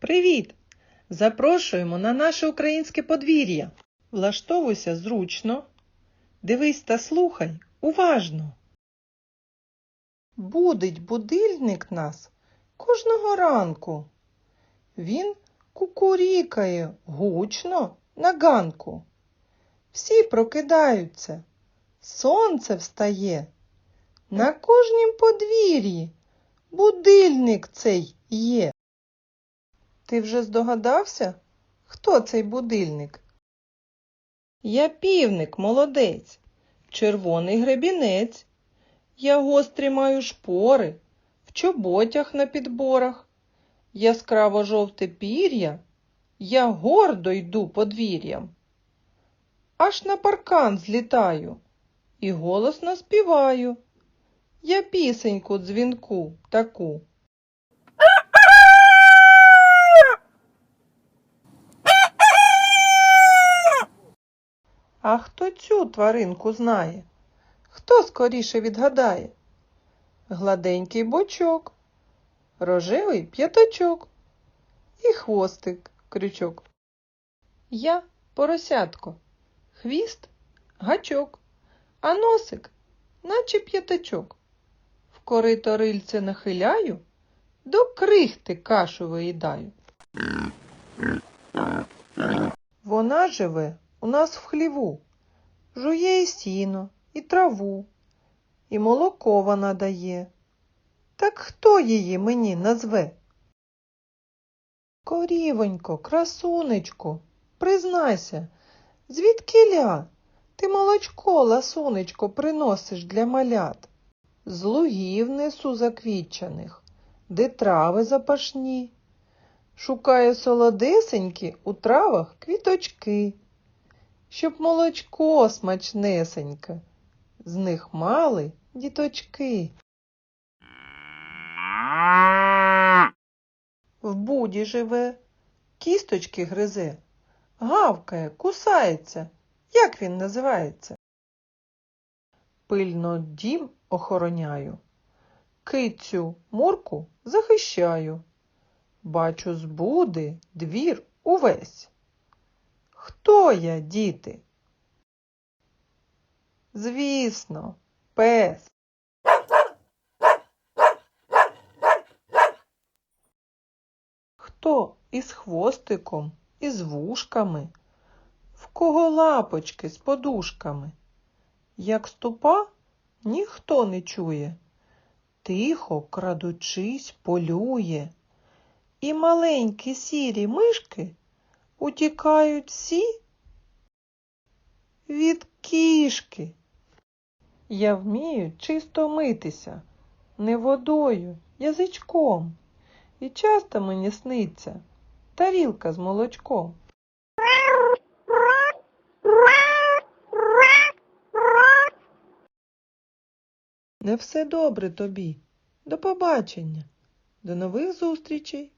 Привіт! Запрошуємо на наше українське подвір'я. Влаштовуйся зручно. Дивись та слухай уважно. Будить будильник нас кожного ранку. Він кукурікає гучно на ганку. Всі прокидаються, сонце встає. На кожнім подвір'ї будильник цей є. Ти вже здогадався, хто цей будильник? Я півник, молодець, червоний гребінець. Я гострі маю шпори, в чоботях на підборах. Яскраво жовте пір'я, я гордо йду подвір'ям. Аж на паркан злітаю і голосно співаю. Я пісеньку дзвінку таку. А хто цю тваринку знає? Хто скоріше відгадає? Гладенький бочок, рожевий п'ятачок і хвостик крючок. Я поросятко, хвіст гачок, а носик, наче п'ятачок. В корито рильце нахиляю, до крихти кашу виїдаю. Вона живе у нас в хліву, жує і сіно, і траву, і молоко вона дає. Так хто її мені назве? Корівонько, красунечко, признайся, звідкиля ти молочко, ласунечко, приносиш для малят? З лугів несу заквітчаних, де трави запашні. Шукаю солодесенькі у травах квіточки, щоб молочко смачнесеньке, з них мали діточки. В буді живе, кісточки гризе, гавкає, кусається. Як він називається? Пильно дім охороняю, кицю мурку захищаю. Бачу збуди двір увесь. Хто я, діти? Звісно, пес. Хто із хвостиком, із вушками, в кого лапочки з подушками? Як ступа, ніхто не чує, тихо, крадучись, полює. І маленькі сірі мишки утікають всі від кішки. Я вмію чисто митися, не водою, язичком. І часто мені сниться тарілка з молочком. Не все добре тобі. До побачення. До нових зустрічей.